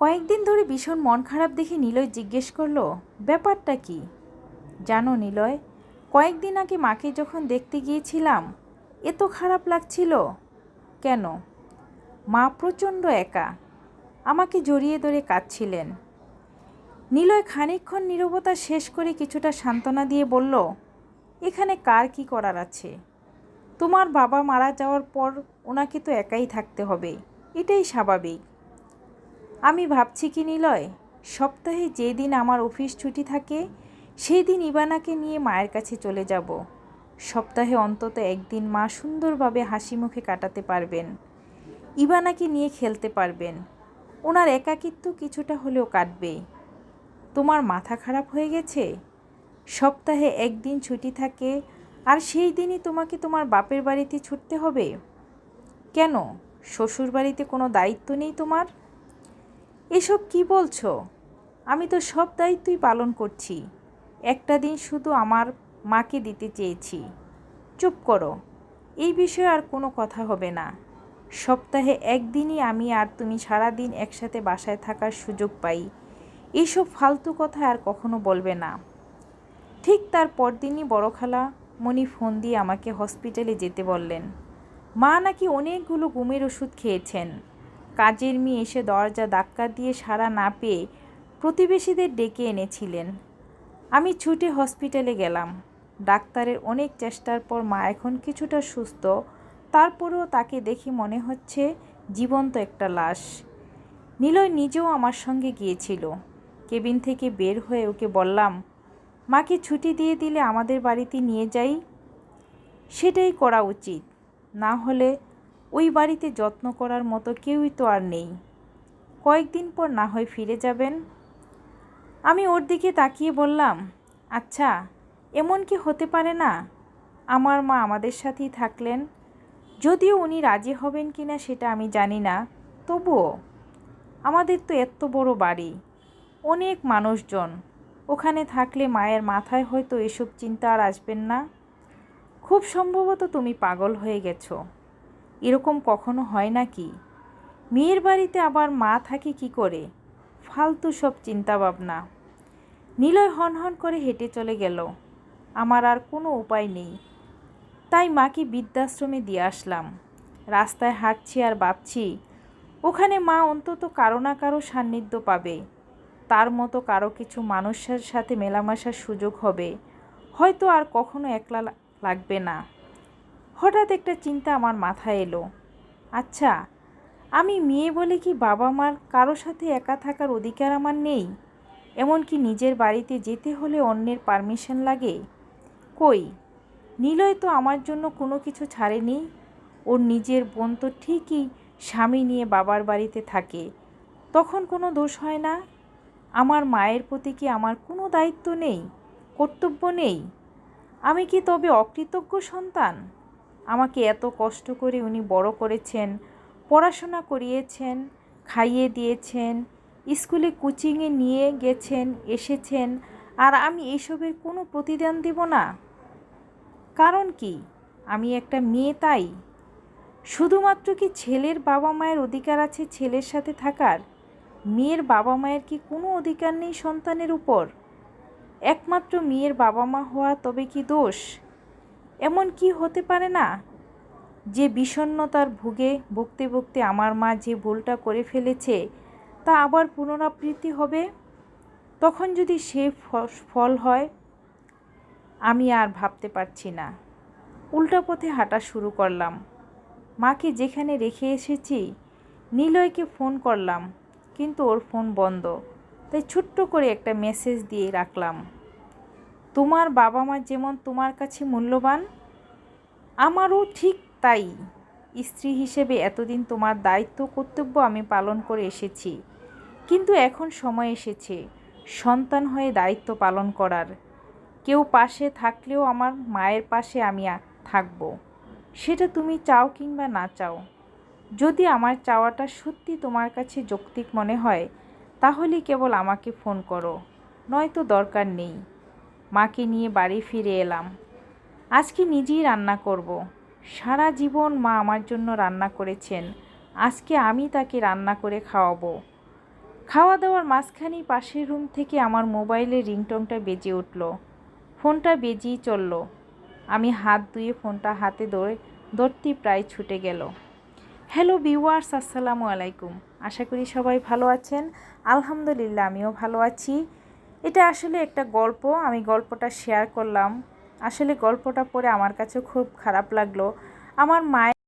কয়েকদিন ধরে ভীষণ মন খারাপ দেখে নিলয় জিজ্ঞেস করল, ব্যাপারটা কি? জানো নিলয়, কয়েকদিন আগে মাকে যখন দেখতে গিয়েছিলাম এত খারাপ লাগছিল। কেন? মা প্রচণ্ড একা, আমাকে জড়িয়ে ধরে কাঁদছিলেন। নিলয় খানিকক্ষণ নীরবতা শেষ করে কিছুটা সান্ত্বনা দিয়ে বলল, এখানে কার কি করার আছে? তোমার বাবা মারা যাওয়ার পর ওনাকে তো একাই থাকতে হবে, এটাই স্বাভাবিক। আমি ভাবছি কি নিলয়, সপ্তাহে যেদিন আমার অফিস ছুটি থাকে সেই দিন ইবানাকে নিয়ে মায়ের কাছে চলে যাব। সপ্তাহে অন্তত একদিন মা সুন্দরভাবে হাসি মুখে কাটাতে পারবেন। ইবানাকে নিয়ে খেলতে পারবেন। ওনার একাকিত্ব কিছুটা হলেও কাটবে। তোমার মাথা খারাপ হয়ে গেছে? সপ্তাহে একদিন ছুটি থাকে, আর সেই দিনই তোমাকে তোমার বাপের বাড়িতে ছুটতে হবে? কেন? শ্বশুর বাড়িতে কোনো দায়িত্ব নেই তোমার? এসব কি বলছো? আমি তো সব দায়িত্বই পালন করছি। একটা দিন শুধু আমার মাকে দিতে চেয়েছি। চুপ করো, এই বিষয়ে আর কোনো কথা হবে না। সপ্তাহে একদিনই আমি আর তুমি সারা দিন একসাথে বাসায় থাকার সুযোগ পাই। এইসব ফালতু কথা আর কখনো বলবে না। ঠিক তার পরদিনই বড় খালা মণি ফোন দিয়ে আমাকে হসপিটালে যেতে বললেন। মা নাকি অনেকগুলো ঘুমের ওষুধ খেয়েছেন। কাজের মেয়ে এসে দরজা ধাক্কা দিয়ে সাড়া না পেয়ে প্রতিবেশীদের ডেকে এনেছিলেন। আমি ছুটে হসপিটালে গেলাম। ডাক্তারের অনেক চেষ্টার পর মা এখন কিছুটা সুস্থ। তারপরেও তাকে দেখে মনে হচ্ছে জীবন্ত একটা লাশ। নিলয় নিজেও আমার সঙ্গে গিয়েছিল। কেবিন থেকে বের হয়ে ওকে বললাম, মাকে ছুটি দিয়ে দিলে আমাদের বাড়িতে নিয়ে যাই। সেটাই করা উচিত। না হলে ওই বাড়িতে যত্ন করার মতো কেউই তো আর নেই। কয়েকদিন পর না হয় ফিরে যাবেন। আমি ওর দিকে তাকিয়ে বললাম আচ্ছা এমন কি হতে পারে না? আমার মা আমাদের সাথেই থাকলেন। যদিও উনি রাজি হবেন কি না সেটা আমি জানি না, তবুও আমাদের তো এত বড় বাড়ি, অনেক মানুষজন। ওখানে থাকলে মায়ের মাথায় হয়তো এসব চিন্তা আর আসবেন না। খুব সম্ভবত তুমি পাগল হয়ে গেছো। এরকম কখনো হয় নাকি? মেয়ের বাড়িতে আবার মা থাকে কি করে? ফালতু সব চিন্তা ভাবনা নিলয় হন হন করে হেঁটে চলে গেল। আমার আর কোনো উপায় নেই। তাই মাকে বৃদ্ধাশ্রমে দিয়ে আসলাম। রাস্তায় হাঁটছি আর ভাবছি, ওখানে মা অন্তত কারও না কারও সান্নিধ্য পাবে। তার মতো কারও কিছু মানুষের সাথে মেলামেশার সুযোগ হবে। হয়তো আর কখনো একলা লাগবে না। হঠাৎ একটা চিন্তা আমার মাথায় এলো। আচ্ছা আমি মেয়ে বলে কি বাবা মার কারও সাথে একা থাকার অধিকার আমার নেই? এমনকি নিজের বাড়িতে যেতে হলে অন্যের পারমিশন লাগে? কই? নিলয় তো আমার জন্য কোনো কিছু ছাড়েনি। ওর নিজের বোন তো ঠিকই স্বামী নিয়ে বাবার বাড়িতে থাকে। তখন কোনো দোষ হয় না? আমার মায়ের প্রতি কি আমার কোনো দায়িত্ব নেই? কর্তব্য নেই? আমি কি তবে অকৃতজ্ঞ সন্তান? আমাকে এত কষ্ট করে উনি বড় করেছেন, পড়াশোনা করিয়েছেন, খাইয়ে দিয়েছেন, স্কুলে কোচিংয়ে নিয়ে গেছেন, এসেছেন, আর আমি এইসবের কোনো প্রতিদান দেব না। কারণ কি? আমি একটা মেয়ে তাই। শুধুমাত্র কি ছেলের বাবা মায়ের অধিকার আছে ছেলের সাথে থাকার? মেয়ের বাবা মায়ের কি কোনো অধিকার নেই সন্তানের উপর? একমাত্র মেয়ের বাবা মা হওয়া তবে কি দোষ? এমন কি হতে পারে না? যে বিষণ্নতার ভুগে ভুগতে ভুগতে আমার মা যে ভুলটা করে ফেলেছে, তা আবার পুনরাবৃত্তি হবে? তখন যদি সে ফল হয়, আমি আর ভাবতে পারছি না। উল্টা পথে হাঁটা শুরু করলাম। মাকে যেখানে রেখে এসেছি, নিলয়কে ফোন করলাম, কিন্তু ওর ফোন বন্ধ। তাই ছোট্ট করে একটা মেসেজ দিয়ে রাখলাম। তোমার বাবা মা যেমন তোমার কাছে মূল্যবান আমারও ঠিক তাই। স্ত্রী হিসেবে এতদিন তোমার দায়িত্ব কর্তব্য আমি পালন করে এসেছি। কিন্তু এখন সময় এসেছে, সন্তান হয়ে দায়িত্ব পালন করার। কেউ পাশে থাকলেও আমার মায়ের পাশে আমি থাকব। সেটা তুমি চাও কিংবা না চাও। যদি আমার চাওয়াটা সত্যি তোমার কাছে যৌক্তিক মনে হয়, তাহলে কেবল আমাকে ফোন করো। নয়তো দরকার নেই। মাকে নিয়ে বাড়ি ফিরে এলাম। আজকে নিজেই রান্না করব। সারা জীবন মা আমার জন্য রান্না করেছেন। আজকে আমি তাকে রান্না করে খাওয়াবো। খাওয়া দাওয়ার মাঝখানেই পাশের রুম থেকে আমার মোবাইলের রিংটংটা বেজে উঠল। ফোনটা বেজেই চলল। আমি হাত ধুয়ে ফোনটা হাতে ধরে ধরতেই প্রায় ছুটে গেল। হ্যালো ভিউয়ার্স, আসসালামু আলাইকুম। আশা করি সবাই ভালো আছেন। আলহামদুলিল্লাহ, আমিও ভালো আছি। এটা আসলে একটা গল্প। আমি গল্পটা শেয়ার করলাম। আসলে গল্পটা পড়ে আমার কাছে খুব খারাপ লাগল। আমার মায়ের